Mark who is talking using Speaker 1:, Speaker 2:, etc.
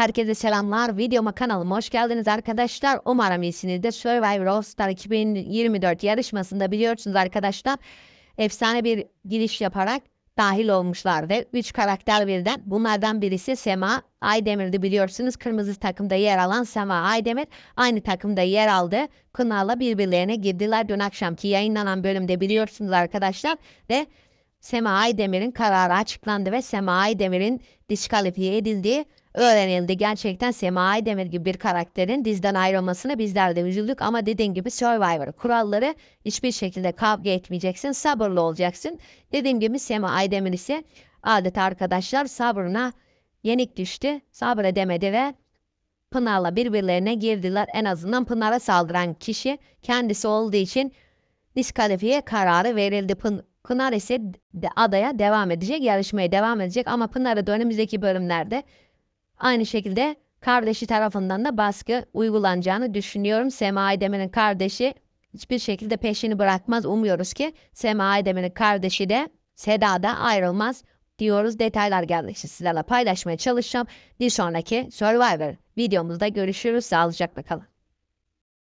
Speaker 1: Herkese selamlar. Videoma kanalıma hoş geldiniz arkadaşlar. Umarım iyisinizdir. Survivor All Star 2024 yarışmasında biliyorsunuz arkadaşlar efsane bir giriş yaparak dahil olmuşlardı. Üç karakter birden. Bunlardan birisi Sema Aydemir'di biliyorsunuz. Kırmızı takımda yer alan Sema Aydemir aynı takımda yer aldı. Kunal'la birbirlerine girdiler. Dün akşamki yayınlanan bölümde biliyorsunuz arkadaşlar. Ve Sema Aydemir'in kararı açıklandı ve Sema Aydemir'in diskalifiye edildiği öğrenildi. Gerçekten Sema Aydemir gibi bir karakterin dizden ayrılmasına bizler de üzüldük ama dediğim gibi Survivor kuralları hiçbir şekilde kavga etmeyeceksin, sabırlı olacaksın. Dediğim gibi Sema Aydemir ise adeta arkadaşlar sabrına yenik düştü, sabredemedi ve Pınar'la birbirlerine girdiler. En azından Pınar'a saldıran kişi kendisi olduğu için diskalifiye kararı verildi. Pın Pınar ise de adaya devam edecek, yarışmaya devam edecek ama Pınar'a da önümüzdeki bölümlerde aynı şekilde kardeşi tarafından da baskı uygulanacağını düşünüyorum. Sema Aydemir'in kardeşi hiçbir şekilde peşini bırakmaz. Umuyoruz ki Sema Aydemir'in kardeşi de Seda da ayrılmaz diyoruz. Detaylar geldikçe sizlerle paylaşmaya çalışacağım. Bir sonraki Survivor videomuzda görüşürüz. Sağlıcakla kalın.